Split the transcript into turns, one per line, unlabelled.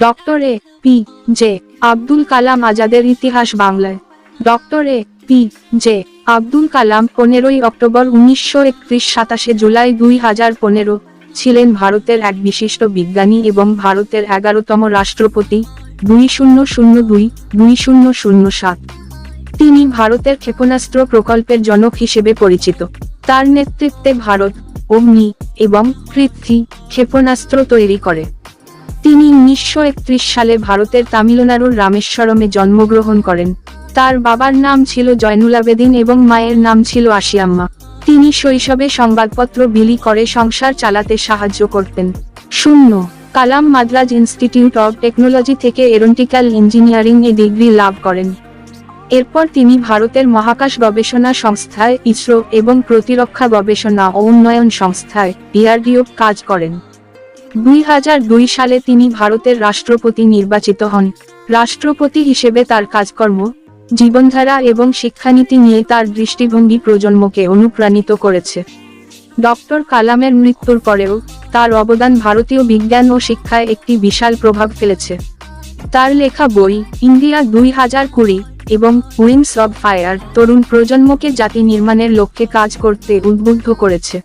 Doctor A P J Abdul Kalam আজাদের ইতিহাস বাংলায়। Doctor A P J Abdul Kalam পনেরোই অক্টোবর উনিশশো একত্রিশ সাতাশে জুলাই দুই হাজার পনেরো ছিলেন ভারতের এক বিশিষ্ট বিজ্ঞানী এবং ভারতের এগারোতম রাষ্ট্রপতি দুই শূন্য শূন্য দুই দুই শূন্য শূন্য সাত। তিনি ভারতের ক্ষেপণাস্ত্র প্রকল্পের জনক হিসেবে পরিচিত। তার নেতৃত্বে ভারত, অগ্নি এবং পৃথ্বী ক্ষেপণাস্ত্র তৈরি করে। তিনি উনিশশো একত্রিশ সালে ভারতের তামিলনাড়ুর রামেশ্বরমে জন্মগ্রহণ করেন। তার বাবার নাম ছিল জয়নুল আবেদিন এবং মায়ের নাম ছিল আশিয়াম্মা। তিনি শৈশবে সংবাদপত্র বিলি করে সংসার চালাতে সাহায্য করতেন। শূন্য, Kalam Madras institute of technology থেকে এরোনটিক্যাল ইঞ্জিনিয়ারিং এ ডিগ্রি লাভ করেন। এরপর তিনি ভারতের মহাকাশ গবেষণা সংস্থায় ইসরো এবং প্রতিরক্ষা গবেষণা ও উন্নয়ন সংস্থায় ডিআরডিও কাজ করেন। দুই হাজার দুই সালে তিনি ভারতের রাষ্ট্রপতি নির্বাচিত হন। রাষ্ট্রপতি হিসেবে তার কাজকর্ম, জীবনধারা এবং শিক্ষানীতি নিয়ে তার দৃষ্টিভঙ্গি প্রজন্মকে অনুপ্রাণিত করেছে। ডক্টর কালামের মৃত্যুর পরেও তার অবদান ভারতীয় বিজ্ঞান ও শিক্ষায় একটি বিশাল প্রভাব ফেলেছে। তার লেখা বই, ইন্ডিয়া দুই হাজার কুড়ি এবং উইংস অব ফায়ার, তরুণ প্রজন্মকে জাতি নির্মাণের লক্ষ্যে কাজ করতে উদ্বুদ্ধ করেছে।